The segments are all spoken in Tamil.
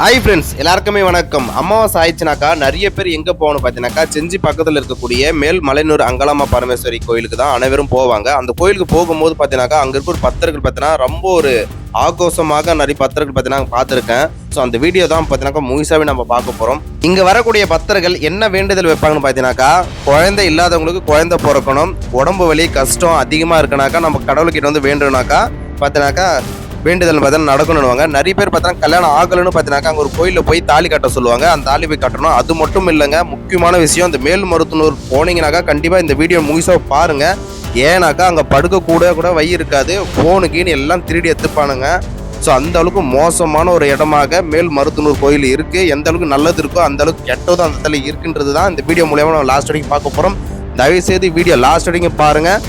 ஹாய் ஃப்ரெண்ட்ஸ் எல்லாருக்குமே வணக்கம். அமாவாசை ஆயிடுச்சுனாக்கா நிறைய பேர் எங்கே போகணும் பார்த்தீங்கன்னாக்கா செஞ்சி பக்கத்தில் இருக்கக்கூடிய மேல் மலையனூர் அங்கலாமா பரமேஸ்வரி கோயிலுக்கு தான் அனைவரும் போவாங்க. அந்த கோயிலுக்கு போகும்போது பார்த்தீங்கன்னாக்கா அங்கே இருக்கிற பக்தர்கள் பார்த்தீங்கன்னா ரொம்ப ஒரு ஆக்ரோஷமாக நிறைய பக்தர்கள் பார்த்தீங்கன்னா பார்த்துருக்கேன். ஸோ அந்த வீடியோ தான் பார்த்தீங்கன்னாக்கா முழுசாவே நம்ம பார்க்க போகிறோம் இங்கே வரக்கூடிய பத்தர்கள் என்ன வேண்டுதல் வைப்பாங்கன்னு பார்த்தீங்கன்னாக்கா குழந்தை இல்லாதவங்களுக்கு குழந்தை பிறக்கணும். உடம்பு வலி கஷ்டம் அதிகமாக இருக்குனாக்கா நம்ம கடவுள்கிட்ட வந்து வேண்டுனாக்கா பார்த்தீங்கன்னாக்கா வேண்டுதல் பார்த்தீங்கன்னா நடக்கணும்னுவாங்க. நிறைய பேர் பார்த்தீங்கன்னா கல்யாணம் ஆகலைன்னு பார்த்தீங்கன்னாக்கா அங்கே ஒரு கோயிலில் போய் தாலி கட்ட சொல்லுவாங்க. அந்த தாலி போய் கட்டணும். அது மட்டும் இல்லைங்க. முக்கியமான விஷயம் இந்த மேல் மருத்துவனூர் போனீங்கன்னாக்கா கண்டிப்பாக இந்த வீடியோ முழுசாக பாருங்கள் ஏன்னாக்கா அங்கே படுக்க கூட கூட வை இருக்காது. ஃபோனுக்குன்னு எல்லாம் திருடி எடுத்துப்பானுங்க. ஸோ அந்த அளவுக்கு மோசமான ஒரு இடமாக மேல் மருத்துவனூர் கோயில் இருக்குது எந்த அளவுக்கு நல்லது இருக்கோ அந்த அளவுக்கு கெட்டதும் அந்த இடத்துல இருக்குன்றது தான் இந்த வீடியோ மூலயமா நம்ம லாஸ்ட் வரைக்கும் பார்க்க போகிறோம் தயவுசெய்து வீடியோ லாஸ்ட் வரைக்கும் பாருங்கள்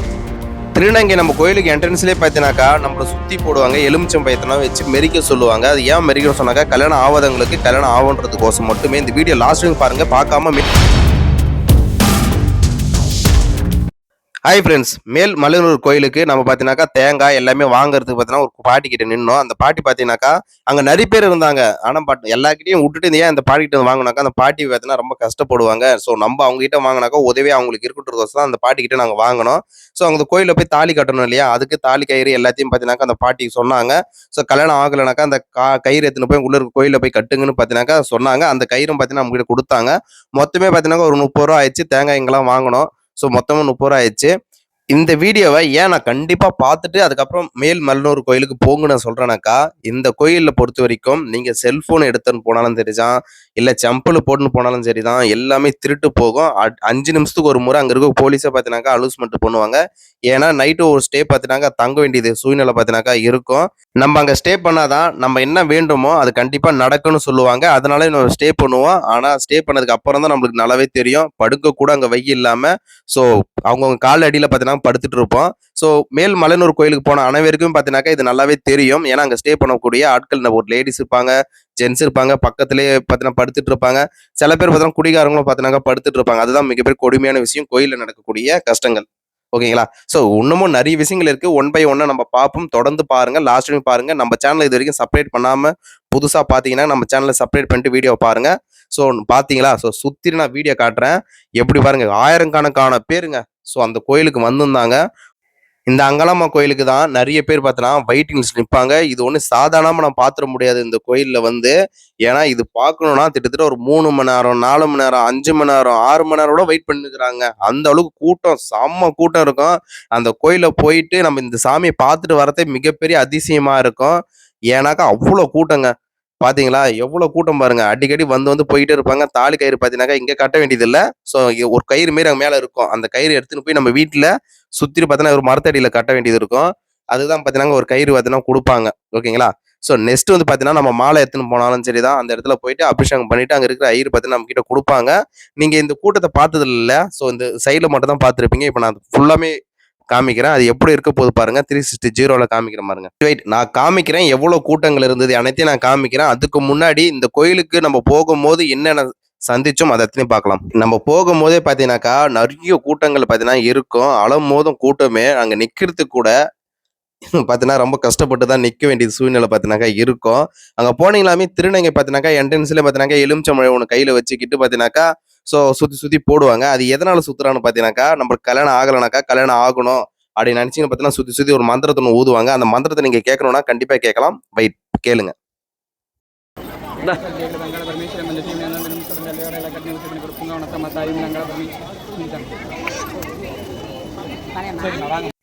திருநங்கை நம்ம கோயிலுக்கு என்ட்ரன்ஸ்லேயே பார்த்தீங்கன்னாக்கா நம்மளை சுற்றி போடுவாங்க எலுமிச்சம் பயத்தெல்லாம் வச்சு மெரிக்க சொல்லுவாங்க. அது ஏன் மெரிக்கணும் சொன்னாக்கா கல்யாணம் ஆவதங்களுக்கு கல்யாணம் ஆகுன்றதுக்கோசம் மட்டுமே இந்த வீடியோ லாஸ்ட் பாருங்கள் பார்க்காம பார்க்காம ஹாய் ஃப்ரெண்ட்ஸ் மேல் மலையனூர் கோயிலுக்கு நம்ம பார்த்தீங்கன்னாக்கா தேங்காய் எல்லாமே வாங்குறதுக்கு பார்த்தீங்கன்னா ஒரு பாட்டி கிட்ட நின்னோம். அந்த பாட்டி பார்த்தீங்கன்னாக்கா அங்கே நிறைய பேர் இருந்தாங்க. ஆனால் பட் எல்லாக்கிட்டையும் விட்டுட்டு ஏன் அந்த பாட்டி கிட்ட வாங்கினாக்கா அந்த பாட்டி பார்த்தீங்கன்னா ரொம்ப கஷ்டப்படுவாங்க. ஸோ நம்ம அவங்க கிட்ட வாங்கினாக்கா உதவி அவங்களுக்கு இருக்கட்டும் தான் அந்த பாட்டி கிட்ட நாங்கள் வாங்கினோம் ஸோ அந்த கோயிலில் போய் தாலி கட்டணும் இல்லையா? அதுக்கு தாலி கயிறு எல்லாத்தையும் பார்த்தீங்கன்னாக்கா அந்த பாட்டி சொன்னாங்க. ஸோ கல்யாணம் ஆகலைனாக்கா அந்த கா கயிறு எடுத்துன்னு போய் உள்ள இருக்க கோயிலில் போய் கட்டுங்கன்னு பார்த்தீங்கன்னாக்கா சொன்னாங்க. அந்த கயிறும் பார்த்தீங்கன்னா நம்மகிட்ட கொடுத்தாங்க. மொத்தமே பார்த்தீங்கன்னா ஒரு முப்பது ரூபா ஆயிடுச்சு. தேங்காய் இங்கெல்லாம் வாங்கினோம். ஸோ மொத்தமாக முப்பது ரூபா ஆயிடுச்சு. இந்த வீடியோவை ஏன் நான் கண்டிப்பாக பார்த்துட்டு அதுக்கப்புறம் மேல் மல்லூர் கோயிலுக்கு போங்க நான் சொல்கிறேனாக்கா இந்த கோயிலில் பொறுத்த வரைக்கும் நீங்கள் செல்ஃபோன் எடுத்துன்னு போனாலும் சரிதான் இல்லை செம்பல் போட்டுன்னு போனாலும் சரிதான் எல்லாமே திருட்டு போகும். அஞ்சு நிமிஷத்துக்கு ஒரு முறை அங்கே இருக்க போலீஸை பார்த்தினாக்கா அலூஸ்மெண்ட் பண்ணுவாங்க. ஏன்னா நைட்டு ஒரு ஸ்டே பார்த்தினாக்கா தங்க வேண்டியது சூழ்நிலை பார்த்தினாக்கா இருக்கும். நம்ம அங்கே ஸ்டே பண்ணாதான் நம்ம என்ன வேண்டுமோ அது கண்டிப்பாக நடக்கும்னு சொல்லுவாங்க. அதனால நம்ம ஸ்டே பண்ணுவோம். ஆனால் ஸ்டே பண்ணதுக்கு அப்புறம் தான் நம்மளுக்கு நல்லாவே தெரியும். படுக்க கூட அங்கே வெயில் இல்லாமல் ஸோ அவங்கவுங்க கால் அடியில் பார்த்தீங்கன்னா படுத்துட்டு இருப்போம் ஸோ மேல் மலையனூர் கோயிலுக்கு போன அனைவருக்கும் பார்த்தீங்கன்னாக்கா இது நல்லாவே தெரியும். ஏன்னா அங்கே ஸ்டே பண்ணக்கூடிய ஆட்கள் ஒரு லேடிஸ் இருப்பாங்க ஜென்ஸ் இருப்பாங்க பக்கத்துலேயே பார்த்தீங்கன்னா படுத்துட்டு இருப்பாங்க சில பேர் பார்த்தீங்கன்னா குடிகாரங்களும் பார்த்தீங்கன்னா படுத்துட்டு இருப்பாங்க அதுதான் மிகப்பெரிய கொடுமையான விஷயம். கோயிலில் நடக்கக்கூடிய கஷ்டங்கள். ஓகேங்களா? ஸோ இன்னமும் நிறைய விஷயங்கள் இருக்குது ஒன் பை ஒன்னாக நம்ம பார்ப்போம். தொடர்ந்து பாருங்கள் லாஸ்ட் டைம் பாருங்கள் நம்ம சேனல் இது வரைக்கும் சப்ரேட் பண்ணாமல் புதுசாக பார்த்தீங்கன்னா நம்ம சேனலை சப்ரேட் பண்ணிட்டு வீடியோ பாருங்கள் ஸோ பார்த்தீங்களா ஸோ சுற்றி நான் வீடியோ காட்டுறேன். எப்படி பாருங்க ஆயிரக்கணக்கான பேருங்க. ஸோ அந்த கோயிலுக்கு வந்திருந்தாங்க. இந்த அங்காளம்மா கோயிலுக்கு தான் நிறைய பேர் பார்த்தோன்னா வெயிட்டிங் லிஸ்ட் நிற்பாங்க இது ஒன்றும் சாதாரணமாக நான் பார்த்துட முடியாது இந்த கோயிலில் வந்து. ஏன்னா இது பார்க்கணுன்னா கிட்டத்தட்ட ஒரு மூணு மணி நேரம் நாலு மணி நேரம் அஞ்சு மணி நேரம் ஆறு மணி நேரம் கூட வெயிட் பண்ணிருக்கிறாங்க அந்த அளவுக்கு கூட்டம் செம்ம கூட்டம் இருக்கும். அந்த கோயிலில் போயிட்டு நம்ம இந்த சாமியை பார்த்துட்டு வரதே மிகப்பெரிய அதிசயமாக இருக்கும். ஏன்னாக்கா அவ்வளோ கூட்டங்க. பார்த்தீங்களா எவ்வளோ கூட்டம் பாருங்க. அடிக்கடி வந்து வந்து போயிட்டே இருப்பாங்க. தாலி கயிறு பார்த்தீங்கன்னாக்கா இங்கே கட்ட வேண்டியதில்லை. ஸோ ஒரு கயிறு மாரி அங்கே மேலே இருக்கும். அந்த கயிறு எடுத்துன்னு போய் நம்ம வீட்டில் சுற்றி பார்த்தீங்கன்னா ஒரு மரத்தடியில் கட்ட வேண்டியது இருக்கும். அதுதான் பார்த்தீங்கன்னா ஒரு கயிறு பார்த்தீங்கன்னா கொடுப்பாங்க. ஓகேங்களா? ஸோ நெக்ஸ்ட் வந்து பார்த்தீங்கன்னா நம்ம மாலை எடுத்துன்னு போனாலும் சரி தான் அந்த இடத்துல போயிட்டு அபிஷேகம் பண்ணிட்டு அங்கே இருக்கிற ஐயர் பார்த்தீங்கன்னா நம்ம கிட்ட கொடுப்பாங்க. நீங்கள் இந்த கூட்டத்தை பார்த்தது இல்லை ஸோ இந்த சைடில் மட்டும் தான் பார்த்துருப்பீங்க. இப்போ நான் ஃபுல்லாமே காமிக்கிறேன். அது எப்படி இருக்க போது பாருங்க. த்ரீ சிக்ஸ்டி ஜீரோவில் காமிக்கிறேன் பாருங்க. வெயிட் நான் காமிக்கிறேன். எவ்வளோ கூட்டங்கள் இருந்தது? அனைத்தையும் நான் காமிக்கிறேன். அதுக்கு முன்னாடி இந்த கோயிலுக்கு நம்ம போகும்போது என்னென்ன சந்திச்சோம் அதை எத்தனையும் பார்க்கலாம். நம்ம போகும்போதே பார்த்தீங்கன்னாக்கா நிறைய கூட்டங்கள் பார்த்தீங்கன்னா இருக்கும். அலம் மோதும் கூட்டமே. அங்கே நிற்கிறதுக்கு கூட பார்த்தீங்கன்னா ரொம்ப கஷ்டப்பட்டு தான் நிற்க வேண்டிய சூழ்நிலை பார்த்தீங்கன்னாக்கா இருக்கும். அங்கே போனீங்களாமே திருநங்கை பார்த்தீங்கன்னாக்கா என்ட்ரன்ஸ்லேயே பார்த்தீங்கன்னாக்கா எலுமிச்சமழை ஒன்று கையில் வச்சுக்கிட்டு பார்த்தீங்கன்னாக்கா ஸோ சுற்றி சுற்றி போடுவாங்க. அது எதனால் சுற்றுறான்னு பார்த்தீங்கன்னாக்கா நம்ம கல்யாணம் ஆகலைனாக்கா கல்யாணம் ஆகணும் அப்படின்னு நினச்சிங்க பார்த்தீங்கன்னா சுற்றி சுற்றி ஒரு மந்திரத்தை ஒன்று ஊதுவாங்க. அந்த மந்திரத்தை நீங்கள் கேட்கணும்னா கண்டிப்பாக கேட்கலாம். வெயிட் கேளுங்க.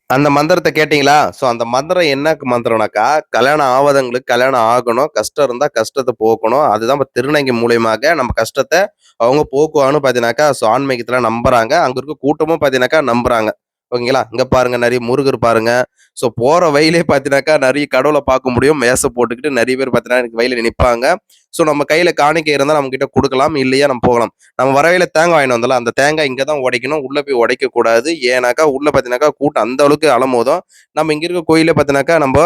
அந்த மந்திரத்தை கேட்டீங்களா? ஸோ அந்த மந்திரம் என்ன மந்திரம்னாக்கா கல்யாணம் ஆவதங்களுக்கு கல்யாணம் ஆகணும் கஷ்டம் இருந்தால் கஷ்டத்தை போக்கணும். அதுதான் இப்போ திருநங்கை மூலியமாக நம்ம கஷ்டத்தை அவங்க போக்குவான்னு பார்த்தீங்கன்னாக்கா ஸோ ஆன்மீகத்தில் நம்புகிறாங்க அங்கே இருக்க கூட்டமும் பார்த்தீங்கன்னாக்கா நம்புகிறாங்க ஓகேங்களா? இங்கே பாருங்க நிறைய முருகர் பாருங்க. ஸோ போகிற வயலே பார்த்தீங்கன்னாக்கா நிறைய கடவுளை பார்க்க முடியும். மேசை போட்டுக்கிட்டு நிறைய பேர் பார்த்தீங்கன்னா எனக்கு வயலில் நிற்பாங்க ஸோ நம்ம கையில் காணிக்கை இருந்தால் நம்ம கிட்ட கொடுக்கலாம். இல்லையா நம்ம போகலாம். நம்ம வரவையில் தேங்காய் வாங்கிட்டு வந்தோம்ல அந்த தேங்காய் இங்கே தான் உடைக்கணும். உள்ளே போய் உடைக்கக்கூடாது. ஏன்னாக்கா உள்ளே பார்த்தீங்கன்னாக்கா கூட்டம் அந்த அளவுக்கு அலமோதும் நம்ம இங்கே இருக்க கோயிலே பார்த்தீங்கன்னாக்கா நம்ம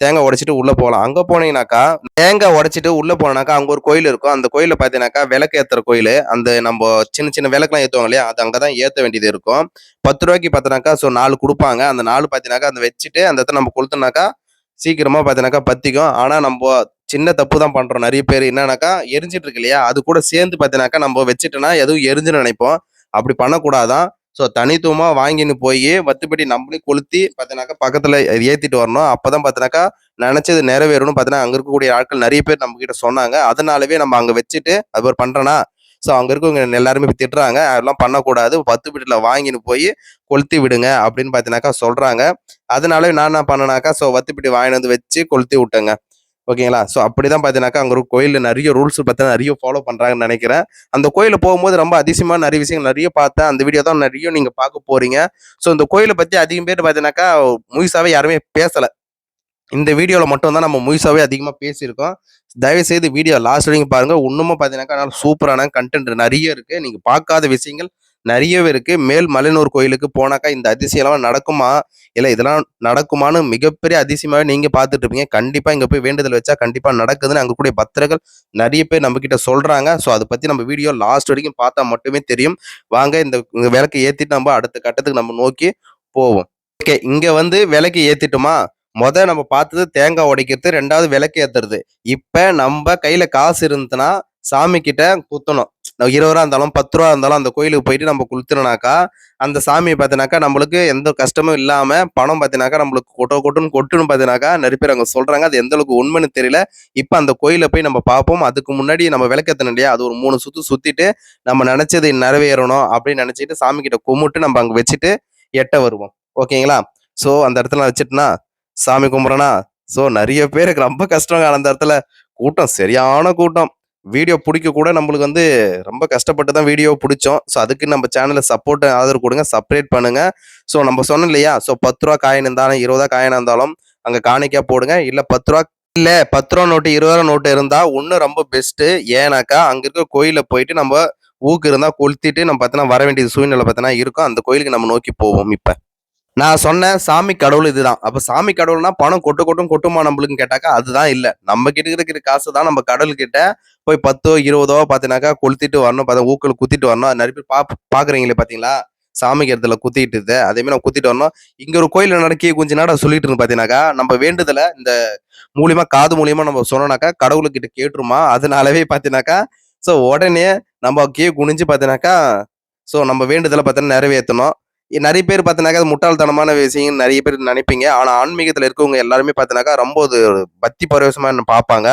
தேங்காய் உடைச்சிட்டு உள்ள போகலாம். அங்க போனீங்கன்னாக்கா தேங்காய் உடைச்சிட்டு உள்ள போனாக்கா அங்க ஒரு கோயில் இருக்கும். அந்த கோயில பார்த்தீங்கன்னாக்கா விளக்கு ஏத்துற கோயில். அந்த நம்ம சின்ன சின்ன விளக்குலாம் ஏத்துவாங்க இல்லையா? அது அங்கதான் ஏத்த வேண்டியது இருக்கும். பத்து ரூபாய்க்கு பார்த்தனாக்கா ஸோ நாலு கொடுப்பாங்க. அந்த நாலு பார்த்தீங்கன்னாக்கா அந்த வச்சுட்டு அந்த இடத்துல நம்ம கொளுத்துனாக்கா சீக்கிரமா பார்த்தீங்கன்னாக்கா பத்திக்கும். ஆனா நம்ம சின்ன தப்பு தான் பண்றோம். நிறைய பேர் என்னன்னாக்கா எரிஞ்சிட்டு இருக்கு இல்லையா? அது கூட சேர்ந்து பார்த்தீங்கன்னாக்கா நம்ம வச்சுட்டோன்னா எதுவும் எரிஞ்சுன்னு நினைப்போம். அப்படி பண்ணக்கூடாதான். ஸோ தனித்துவமாக வாங்கின்னு போய் வத்துப்படி நம்மளே கொளுத்தி பார்த்தினாக்கா பக்கத்தில் ஏற்றிட்டு வரணும். அப்போ தான் பார்த்தினாக்கா நினச்சது நிறைவேறணும் பார்த்தீங்கன்னா அங்கே இருக்கக்கூடிய ஆட்கள் நிறைய பேர் நம்ம சொன்னாங்க. அதனாலவே நம்ம அங்கே வச்சுட்டு அது ஒரு பண்ணுறோன்னா ஸோ அங்கே இருக்கவங்க எல்லாருமே திட்டுறாங்க. அதெல்லாம் பண்ணக்கூடாது. பத்து வீட்டில் வாங்கின்னு போய் கொளுத்தி விடுங்க அப்படின்னு பார்த்தீங்கன்னாக்கா சொல்கிறாங்க அதனால நான் என்ன பண்ணேனாக்கா ஸோ வத்துப்பிட்டி வாங்கிட்டு வந்து வச்சு கொளுத்தி விட்டேங்க. ஓகேங்களா? ஸோ அப்படிதான் பார்த்தீங்கன்னாக்கா அங்கே ஒரு கோயிலில் நிறைய ரூல்ஸ் பார்த்தா நிறைய ஃபாலோ பண்ணுறாங்கன்னு நினைக்கிறேன். அந்த கோயிலில் போகும்போது ரொம்ப அதிசயமாக நிறைய விஷயங்கள் நிறைய பார்த்தேன். அந்த வீடியோ தான் நிறைய நீங்கள் பார்க்க போகிறீங்க ஸோ இந்த கோயிலை பற்றி அதிகம் பேர் பார்த்தீங்கன்னாக்கா முழுசாவே யாருமே பேசலை. இந்த வீடியோவில் மட்டும் தான் நம்ம முழுசாவே அதிகமாக பேசியிருக்கோம். தயவு செய்து வீடியோ லாஸ்ட் வரைக்கும் பாருங்கள் இன்னமும் பார்த்தீங்கன்னாக்கா நல்லா சூப்பரான கண்டென்ட் நிறைய இருக்குது நீங்கள் பார்க்காத விஷயங்கள் நிறையவே இருக்குது மேல் மலையனூர் கோயிலுக்கு போனாக்கா இந்த அதிசயம்லாம் நடக்குமா? இல்லை இதெல்லாம் நடக்குமான்னு மிகப்பெரிய அதிசயமாகவே நீங்கள் பார்த்துட்டு இருப்பீங்க கண்டிப்பாக இங்கே போய் வேண்டுதல் வச்சா கண்டிப்பாக நடக்குதுன்னு அங்கே கூடிய பக்தர்கள் நிறைய பேர் நம்மக்கிட்ட சொல்கிறாங்க ஸோ அதை பற்றி நம்ம வீடியோ லாஸ்ட் வரைக்கும் பார்த்தா மட்டுமே தெரியும். வாங்க இந்த விளக்கை ஏற்றிட்டு நம்ம அடுத்த கட்டத்துக்கு நம்ம நோக்கி போவோம். ஓகே இங்கே வந்து விளக்கு ஏத்திட்டோமா? முதல் நம்ம பார்த்தது தேங்காய் உடைக்கிறது ரெண்டாவது விளக்கு ஏற்றுறது இப்போ நம்ம கையில் காசு இருந்துச்சுன்னா சாமி கிட்ட குத்தணும். இருபது ரூபா இருந்தாலும் பத்து ரூபா இருந்தாலும் அந்த கோயிலுக்கு போயிட்டு நம்ம குளுத்துனோம்னாக்கா அந்த சாமியை பார்த்தினாக்கா நம்மளுக்கு எந்த கஷ்டமும் இல்லாமல் பணம் பார்த்தினாக்கா நம்மளுக்கு கொட்ட கொட்டுன்னு கொட்டுன்னு பார்த்தினாக்கா நிறைய பேர் அங்கே சொல்கிறாங்க அது எந்த அளவுக்கு உண்மைன்னு தெரியல. இப்போ அந்த கோயிலில் போய் நம்ம பார்ப்போம். அதுக்கு முன்னாடி நம்ம விளக்கேத்தணும் இல்லையா? அது ஒரு மூணு சுற்று சுற்றிட்டு நம்ம நினச்சது நிறைவேறணும் அப்படின்னு நினச்சிட்டு சாமி கிட்ட கும்பிட்டு நம்ம அங்கே வச்சுட்டு எட்ட வருவோம். ஓகேங்களா? ஸோ அந்த இடத்துல நான் வச்சுட்டுனா சாமி கும்பிட்றேனா ஸோ நிறைய பேருக்கு ரொம்ப கஷ்டங்க அந்த இடத்துல கூட்டம் சரியான கூட்டம். வீடியோ பிடிக்க கூட நம்மளுக்கு வந்து ரொம்ப கஷ்டப்பட்டு தான் வீடியோ பிடிச்சோம். ஸோ அதுக்கு நம்ம சேனலை சப்போர்ட் ஆதரவு கொடுங்க சப்ரேட் பண்ணுங்க. ஸோ நம்ம சொன்னோம் இல்லையா? ஸோ பத்து ரூபா காயின் இருந்தாலும் இருபது ரூபா காயின் இருந்தாலும் அங்கே காணிக்கா போடுங்க. இல்லை பத்து ரூபா இல்லை பத்து ரூபா நோட்டு இருபது ரூபா நோட்டு இருந்தால் இன்னும் ரொம்ப பெஸ்ட்டு ஏன்னாக்கா அங்கே இருக்க கோயிலில் போயிட்டு நம்ம ஊக்கு இருந்தால் கொளுத்திட்டு நம்ம பார்த்தோன்னா வர வேண்டிய சூழ்நிலை பார்த்தோன்னா இருக்கும். அந்த கோயிலுக்கு நம்ம நோக்கி போவோம் இப்போ. நான் சொன்னேன் சாமி கடவுள் இதுதான். அப்ப சாமி கடவுள்னா பணம் கொட்டு கொட்டும் கொட்டுமா நம்மளுக்கு கேட்டாக்கா அதுதான் இல்ல. நம்ம கிட்ட இருக்கிற காசு தான் நம்ம கடவுள் கிட்ட போய் பத்தோ இருபதோ பாத்தீங்கன்னாக்கா கொளுத்திட்டு வரணும். பார்த்தா ஊக்கல் குத்திட்டு வரணும். அது நிறைய பேர் பா பாக்குறீங்களே பாத்தீங்களா? சாமிக்கு இடத்துல குத்திட்டு அதே மாதிரி நம்ம குத்திட்டு வரணும். இங்க ஒரு கோயில நடக்கி கொஞ்ச நேரம் சொல்லிட்டு இருந்து பாத்தீங்கன்னாக்கா நம்ம வேண்டுதல இந்த மூலியமா காது மூலியமா நம்ம சொன்னோம்னாக்கா கடவுளுக்கிட்ட கேட்டுருமா? அதனாலவே பாத்தீங்கன்னாக்கா சோ உடனே நம்ம கீழே குனிஞ்சு பாத்தீங்கன்னாக்கா சோ நம்ம வேண்டுதலை பார்த்தீங்கன்னா நிறைவேற்றணும். நிறைய பேர் பார்த்தீங்கன்னாக்கா அது முட்டாள்தனமான விஷயம் நிறைய பேர் நினைப்பீங்க. ஆனால் ஆன்மீகத்தில் இருக்கவங்க எல்லாருமே பார்த்தீங்கன்னாக்கா ரொம்ப ஒரு பக்தி பரவசமாக என்ன பார்ப்பாங்க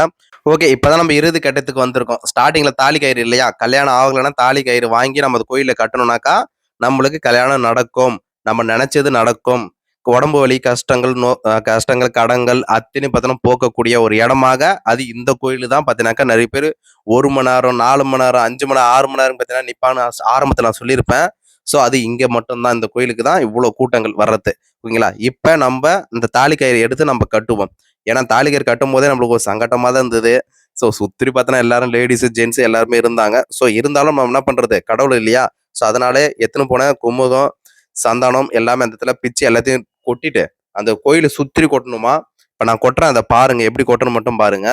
ஓகே இப்போதான் நம்ம இறுதி கட்டத்துக்கு வந்திருக்கோம். ஸ்டார்டிங்கில் தாலி கயிறு இல்லையா? கல்யாணம் ஆகலைன்னா தாலி கயிறு வாங்கி நம்ம அந்த கோயிலில் கட்டணும்னாக்கா நம்மளுக்கு கல்யாணம் நடக்கும். நம்ம நினச்சது நடக்கும். உடம்பு வலி கஷ்டங்கள் நோ கஷ்டங்கள் கடங்கள் அத்தனை பார்த்தோன்னா போக்கக்கூடிய ஒரு இடமாக அது இந்த கோயில் தான் பார்த்தீங்கன்னாக்கா நிறைய பேர் ஒரு மணி நேரம் நாலு மணி நேரம் அஞ்சு மணி நேரம் ஆறு மணி நேரம் பார்த்தீங்கன்னா நிப்பான்னு ஆரம்பத்தில் நான் சொல்லியிருப்பேன். ஸோ அது இங்கே மட்டும்தான் இந்த கோயிலுக்கு தான் இவ்வளோ கூட்டங்கள் வர்றது. ஓகேங்களா? இப்போ நம்ம இந்த தாலி கயிறு எடுத்து நம்ம கட்டுவோம். ஏன்னா தாலி கயிறு கட்டும் போதே நம்மளுக்கு ஒரு சங்கட்டமாக தான் இருந்தது. ஸோ சுற்றி பார்த்தோன்னா எல்லாரும் லேடிஸு ஜென்ஸு எல்லாருமே இருந்தாங்க. ஸோ இருந்தாலும் நம்ம என்ன பண்ணுறது கடவுள் இல்லையா? ஸோ அதனாலே எத்தனை போன குமுதம் சந்தானம் எல்லாமே அந்த இடத்துல பிச்சு எல்லாத்தையும் கொட்டிட்டு அந்த கோயிலை சுற்றி கொட்டணுமா? இப்போ நான் கொட்டுறேன். அதை பாருங்க. எப்படி கொட்டணும் மட்டும் பாருங்க.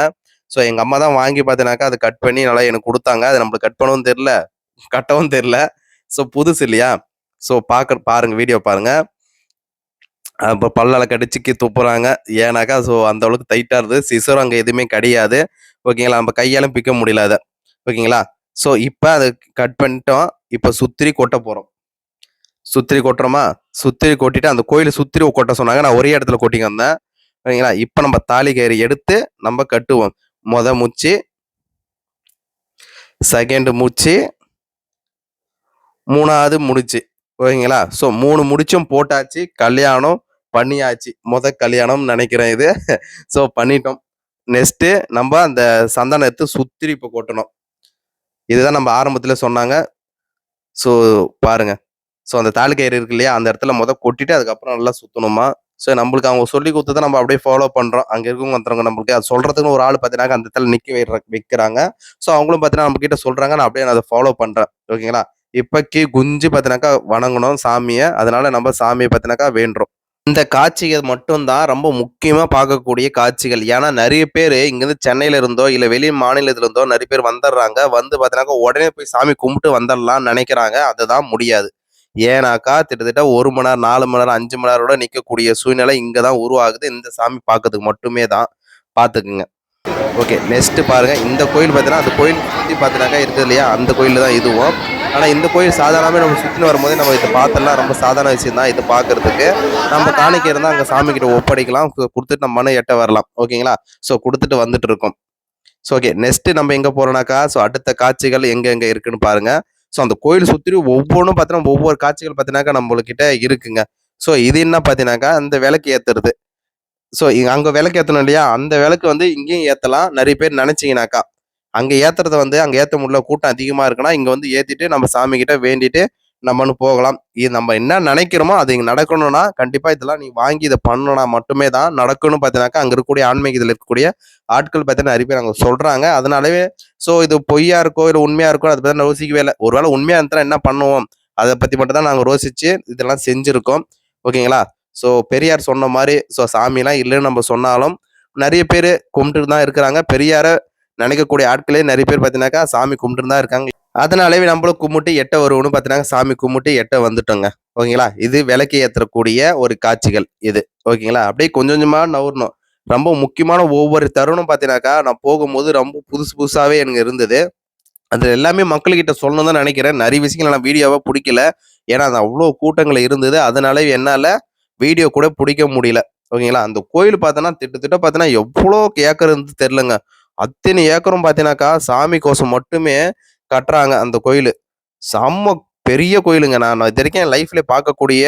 ஸோ எங்கள் அம்மா தான் வாங்கி பார்த்தீங்கன்னாக்கா அதை கட் பண்ணி நல்லா எனக்கு கொடுத்தாங்க. அதை நம்மளுக்கு கட் பண்ணவும் தெரில கட்டவும் தெரில ஸோ புதுசு இல்லையா? ஸோ பார்க்க பாருங்கள் வீடியோ பாருங்கள் அப்போ பல்லால கடிச்சுக்கி துப்புறாங்க. ஏன்னாக்கா ஸோ அந்த அளவுக்கு டைட்டாக இருந்தது. சிசரும் அங்கே எதுவுமே கிடையாது. ஓகேங்களா நம்ம கையாலும் பிக்க முடியல அதை. ஓகேங்களா ஸோ இப்போ அதை கட் பண்ணிட்டோம். இப்போ சுத்திரி கொட்ட போகிறோம் சுத்திரி கொட்டுறோமா? சுத்திரி கொட்டிட்டு அந்த கோயிலை சுத்திரி கொட்ட சொன்னாங்க. நான் ஒரே இடத்துல கொட்டிங்க வந்தேன். ஓகேங்களா இப்போ நம்ம தாலி கயிறு எடுத்து நம்ம கட்டுவோம். மொத முச்சு செகண்ட் முச்சு மூணாவது முடிச்சு. ஓகேங்களா? ஸோ மூணு முடிச்சும் போட்டாச்சு. கல்யாணம் பண்ணியாச்சு. முத கல்யாணம் நினைக்கிறேன் இது. ஸோ பண்ணிட்டோம். நெக்ஸ்ட்டு நம்ம அந்த சந்தனம் சுத்திரிப்பு கொட்டணும். இதுதான் நம்ம ஆரம்பத்தில் சொன்னாங்க. ஸோ பாருங்க. ஸோ அந்த தாலுக்கயிறு இருக்கு இல்லையா? அந்த இடத்துல முத கொட்டிட்டு அதுக்கப்புறம் நல்லா சுற்றணுமா ஸோ நம்மளுக்கு அவங்க சொல்லி கொடுத்ததை நம்ம அப்படியே ஃபாலோ பண்ணுறோம் அங்கே இருக்கவங்க வந்துறவங்க நம்மளுக்கு அது சொல்கிறதுக்குன்னு ஒரு ஆள் பார்த்தீங்கன்னா அந்த இடத்துல நிற்க வைக்கிற வைக்கிறாங்க. ஸோ அவங்களும் பார்த்தீங்கன்னா நம்மக்கிட்ட சொல்கிறாங்க நான் அப்படியே நான் அதை ஃபாலோ பண்ணுறேன் ஓகேங்களா? இப்போக்கி குஞ்சு பார்த்தினாக்கா வணங்கணும் சாமியை. அதனால நம்ம சாமியை பார்த்தினாக்கா வேண்டுறோம். இந்த காட்சிகள் மட்டும்தான் ரொம்ப முக்கியமாக பார்க்கக்கூடிய காட்சிகள். ஏன்னா நிறைய பேர் இங்கேருந்து சென்னையில இருந்தோ இல்லை வெளி மாநிலத்துல இருந்தோ நிறைய பேர் வந்துடுறாங்க. வந்து பார்த்தீங்கன்னாக்கா உடனே போய் சாமி கும்பிட்டு வந்துடலாம்னு நினைக்கிறாங்க. அதுதான் முடியாது. ஏன்னாக்கா கிட்டத்தட்ட ஒரு மணி நேரம் நாலு மணி நேரம் அஞ்சு மணி நேரம் நிற்கக்கூடிய சூழ்நிலை இங்கே தான் உருவாகுது. இந்த சாமி பார்க்கறதுக்கு மட்டுமே தான் பார்த்துக்குங்க. ஓகே நெக்ஸ்ட்டு பாருங்க. இந்த கோயில் பார்த்தீங்கன்னா அந்த கோயில் சுற்றி பார்த்தீங்கன்னாக்கா இருக்குது இல்லையா? அந்த கோயில் தான் இதுவும். ஆனால் இந்த கோயில் சாதாரணமே நம்ம சுற்றின்னு வரும்போதே நம்ம இதை பார்த்தலாம் ரொம்ப சாதாரண விஷயம் தான் இது பார்க்கறதுக்கு. நம்ம காணிக்கை இருந்தால் அங்கே சாமி கிட்ட ஒப்படைக்கலாம் கொடுத்துட்டு நம்ம மன எட்ட வரலாம். ஓகேங்களா? ஸோ கொடுத்துட்டு வந்துட்டு இருக்கோம் ஸோ ஓகே நெக்ஸ்ட்டு நம்ம எங்கே போகிறோனாக்கா ஸோ அடுத்த காட்சிகள் எங்கே எங்கே இருக்குன்னு பாருங்கள் ஸோ அந்த கோயில் சுற்றி ஒவ்வொன்றும் பார்த்தீங்கன்னா ஒவ்வொரு காட்சிகள் பார்த்தீங்கன்னாக்கா நம்மளுக்கிட்ட இருக்குங்க. ஸோ இது என்ன பார்த்தீங்கன்னாக்கா அந்த விளக்கு ஏற்றுறது ஸோ அங்கே விளக்கு ஏற்றணும் இல்லையா? அந்த விளக்கு வந்து இங்கேயும் ஏற்றலாம் நிறைய பேர் நினச்சிங்கனாக்கா அங்கே ஏற்றுறத வந்து அங்கே ஏற்ற முடியல கூட்டம் அதிகமாக இருக்குன்னா இங்கே வந்து ஏற்றிட்டு நம்ம சாமி கிட்ட வேண்டிட்டு நம்மன்னு போகலாம். இது நம்ம என்ன நினைக்கிறோமோ அது இங்கே நடக்கணும்னா கண்டிப்பாக இதெல்லாம் நீ வாங்கி இதை பண்ணணும்னா மட்டுமே தான் நடக்கணும் பார்த்தீங்கன்னாக்கா அங்கே இருக்கக்கூடிய ஆன்மீகத்தில் இருக்கக்கூடிய ஆட்கள் பார்த்தீங்கன்னா நிறைய பேர் அங்கே சொல்கிறாங்க அதனாலவே ஸோ இது பொய்யா இருக்கோ இல்லை உண்மையாக இருக்கோ அதை பற்றி நான் யோசிக்கவே இல்லை. ஒருவேளை உண்மையாக இருந்தால் என்ன பண்ணுவோம்? அதை பற்றி மட்டும் தான் நாங்கள் யோசிச்சு இதெல்லாம் செஞ்சுருக்கோம். ஓகேங்களா? ஸோ பெரியார் சொன்ன மாதிரி ஸோ சாமிலாம் இல்லைன்னு நம்ம சொன்னாலும் நிறைய பேர் கும்பிட்டு தான் இருக்கிறாங்க. பெரியாரை நினைக்கக்கூடிய ஆட்களே நிறைய பேர் பார்த்தீங்கன்னாக்கா சாமி கும்பிட்டு தான் இருக்காங்க. அதனாலவே நம்மளும் கும்பிட்டு எட்ட வருவோம்னு பார்த்தீங்கன்னா சாமி கும்பிட்டு எட்ட வந்துட்டோங்க. ஓகேங்களா? இது விளக்கு ஏற்றக்கூடிய ஒரு காட்சிகள் இது. ஓகேங்களா? அப்படியே கொஞ்சம் கொஞ்சமாக நவரணும் ரொம்ப முக்கியமான ஒவ்வொரு தருணம் பார்த்தீங்கன்னாக்கா நான் போகும்போது ரொம்ப புதுசு புதுசாகவே எனக்கு இருந்தது. அது எல்லாமே மக்கள்கிட்ட சொல்லணும் தான் நினைக்கிறேன். நிறைய விஷயங்கள் நான் வீடியோவாக பிடிக்கல. ஏன்னா அது அவ்வளோ கூட்டங்கள் இருந்தது. அதனால என்னால் வீடியோ கூட பிடிக்க முடியல. ஓகேங்களா? அந்த கோயில் பார்த்தோன்னா திட்டத்திட்ட பார்த்தோன்னா எவ்வளோ கேட்கறது தெரிலங்க அத்தனை ஏக்கரும் பார்த்தீங்கன்னாக்கா சாமி கோசம் மட்டுமே கட்டுறாங்க அந்த கோயில். செம்ம பெரிய கோயிலுங்க. நான் நான் இது வரைக்கும் என் லைஃப்ல பார்க்கக்கூடிய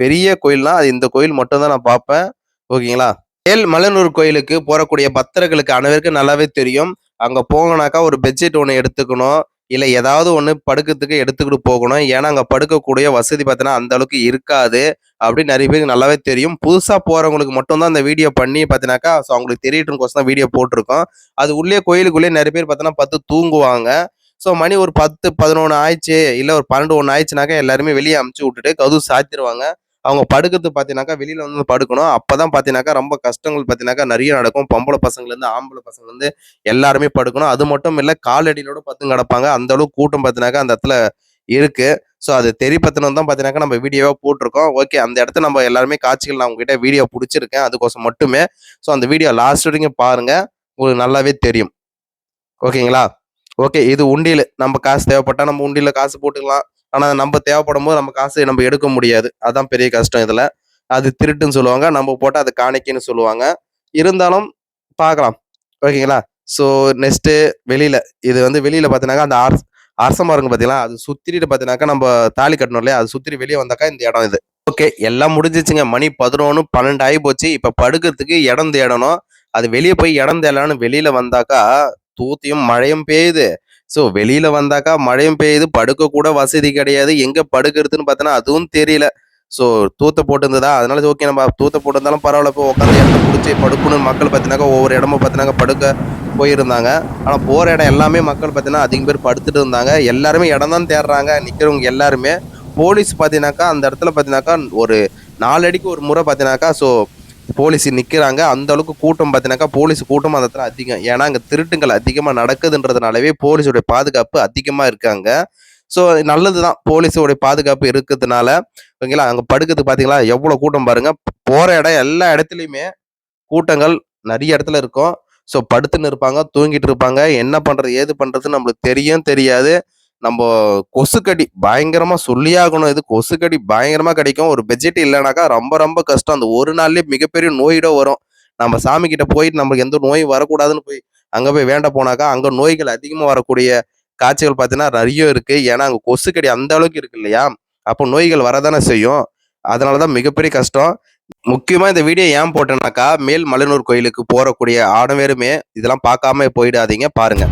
பெரிய கோயில்னா அது இந்த கோயில் மட்டும்தான் நான் பார்ப்பேன். ஓகேங்களா? ஏல் மலனூர் கோயிலுக்கு போறக்கூடிய பக்தர்களுக்கு அனைவருக்கும் நல்லாவே தெரியும். அங்க போங்கனாக்கா ஒரு பெட்ஷீட் ஒன்று எடுத்துக்கணும். இல்லை ஏதாவது ஒன்று படுக்கிறதுக்கு எடுத்துக்கிட்டு போகணும். ஏன்னா அங்கே படுக்கக்கூடிய வசதி பார்த்தீங்கன்னா அந்த அளவுக்கு இருக்காது. அப்படின்னு நிறைய பேருக்கு நல்லாவே தெரியும். புதுசாக போகிறவங்களுக்கு மட்டும்தான் அந்த வீடியோ பண்ணி பார்த்தீங்கன்னாக்கா ஸோ அவங்களுக்கு தெரியட்டும் கோசம் தான் வீடியோ போட்டிருக்கோம். அது உள்ளே கோயிலுக்குள்ளே நிறைய பேர் பார்த்தோன்னா பத்து தூங்குவாங்க. ஸோ மணி ஒரு பத்து பதினொன்று ஆயிடுச்சு. இல்லை ஒரு பன்னெண்டு ஒன்று ஆயிடுச்சுனாக்கா எல்லாருமே வெளியே அமுச்சு விட்டுட்டு கதவு சாத்திடுவாங்க அவங்க படுக்கிறது பார்த்தீங்கன்னாக்கா வெளியில் வந்து படுக்கணும். அப்போ தான் பார்த்தீங்கன்னாக்கா ரொம்ப கஷ்டங்கள் பார்த்தீங்கன்னாக்கா நிறைய நடக்கும். பொம்பளை பசங்கள்லேருந்து ஆம்பளை பசங்கள்லேருந்து எல்லாருமே படுக்கணும். அது மட்டும் இல்லை காலடியிலோட பத்து கிடப்பாங்க. அந்த அளவுக்கு கூட்டம் பார்த்தீங்கன்னாக்கா அந்த இடத்துல இருக்கு. ஸோ அது தெரியப்பத்தணும் தான் பார்த்தீங்கன்னாக்கா நம்ம வீடியோவாக போட்டிருக்கோம். ஓகே அந்த இடத்த நம்ம எல்லாருமே காட்சிகள் நான் உங்ககிட்ட வீடியோ பிடிச்சிருக்கேன். அதுக்கோசம் மட்டுமே. ஸோ அந்த வீடியோ லாஸ்ட் வரைக்கும் பாருங்கள் உங்களுக்கு நல்லாவே தெரியும். ஓகேங்களா ஓகே இது உண்டியில். நம்ம காசு தேவைப்பட்டால் நம்ம உண்டியில் காசு போட்டுக்கலாம். ஆனால் நம்ம தேவைப்படும் போது நம்ம காசு நம்ம எடுக்க முடியாது. அதான் பெரிய கஷ்டம் இதில். அது திருட்டுன்னு சொல்லுவாங்க. நம்ம போட்டால் அது காணிக்கைன்னு சொல்லுவாங்க. இருந்தாலும் பார்க்கலாம். ஓகேங்களா? ஸோ நெக்ஸ்ட்டு வெளியில். இது வந்து வெளியில் பார்த்தீங்கன்னாக்கா அந்த ஆர் அரச மரங்க பார்த்தீங்களா அது சுற்றிட்டு பார்த்தீங்கன்னாக்கா நம்ம தாலி கட்டணும் இல்லையா? அது சுற்றி வெளியே வந்தாக்கா இந்த இடம் இது. ஓகே எல்லாம் முடிஞ்சிச்சுங்க. மணி பதினொன்று பன்னெண்டு ஆகி போச்சு. இப்போ படுக்கிறதுக்கு இடம் தேடணும். அது வெளியே போய் இடம் தேடலான்னு வெளியில் வந்தாக்கா தூத்தியும் மழையும் பெய்யுது. ஸோ வெளியில வந்தாக்கா மழையும் பெய்யுது படுக்க கூட வசதி கிடையாது. எங்க படுக்கிறதுன்னு பார்த்தோன்னா அதுவும் தெரியல. ஸோ தூத்த போட்டிருந்ததா? அதனால ஓகே நம்ம தூத்த போட்டிருந்தாலும் பரவாயில்ல போய் உட்காந்து இடத்த பிடிச்சி படுக்கணும்னு மக்கள் பார்த்தினாக்கா ஒவ்வொரு இடமும் பார்த்தினாக்கா படுக்க போயிருந்தாங்க. ஆனால் போகிற இடம் எல்லாமே மக்கள் பார்த்தீங்கன்னா அதிகம் பேர் படுத்துட்டு இருந்தாங்க. எல்லாருமே இடம் தான் தேடுறாங்க நிற்கிறவங்க எல்லாருமே. போலீஸ் பார்த்தீங்கன்னாக்கா அந்த இடத்துல பார்த்தீங்கன்னாக்கா ஒரு நாலு அடிக்கு ஒரு முறை பார்த்தீங்கன்னாக்கா ஸோ போலீஸ் நிற்கிறாங்க அந்த அளவுக்கு கூட்டம் பார்த்தீங்கன்னாக்கா போலீஸ் கூட்டம் அந்த இடத்துல அதிகம். ஏன்னா அங்கே திருட்டுங்கள் அதிகமாக நடக்குதுன்றதுனாலவே போலீஸோடைய பாதுகாப்பு அதிகமாக இருக்காங்க. ஸோ நல்லது தான் போலீஸோடைய பாதுகாப்பு இருக்கிறதுனால ஓகேங்களா? அங்கே படுக்கிறதுக்கு பார்த்தீங்களா எவ்வளோ கூட்டம் பாருங்கள் போகிற இடம் எல்லா இடத்துலையுமே கூட்டங்கள் நிறைய இடத்துல இருக்கும். ஸோ படுத்துன்னு இருப்பாங்க தூங்கிட்டு இருப்பாங்க. என்ன பண்ணுறது ஏது பண்ணுறதுன்னு நம்மளுக்கு தெரியும் தெரியாது. நம்ம கொசுக்கடி பயங்கரமா சொல்லியாகணும். இது கொசுக்கடி பயங்கரமா கிடைக்கும். ஒரு பட்ஜெட் இல்லைனாக்கா ரொம்ப ரொம்ப கஷ்டம். அந்த ஒரு நாள்லயே மிகப்பெரிய நோயிட வரும். நம்ம சாமி கிட்ட போயிட்டு நமக்கு எந்த நோய் வரக்கூடாதுன்னு போய் அங்க போய் வேண்ட போனாக்கா அங்க நோய்கள் அதிகமா வரக்கூடிய காட்சிகள் பார்த்தீங்கன்னா நிறைய இருக்கு. ஏன்னா அங்க கொசுக்கடி அந்த அளவுக்கு இருக்கு இல்லையா? அப்போ நோய்கள் வரதானே செய்யும். அதனாலதான் மிகப்பெரிய கஷ்டம். முக்கியமா இந்த வீடியோ ஏன் போட்டேன்னாக்கா மேல் மலையனூர் கோயிலுக்கு போறக்கூடிய ஆடவேருமே இதெல்லாம் பார்க்காம போயிடாதீங்க. பாருங்க.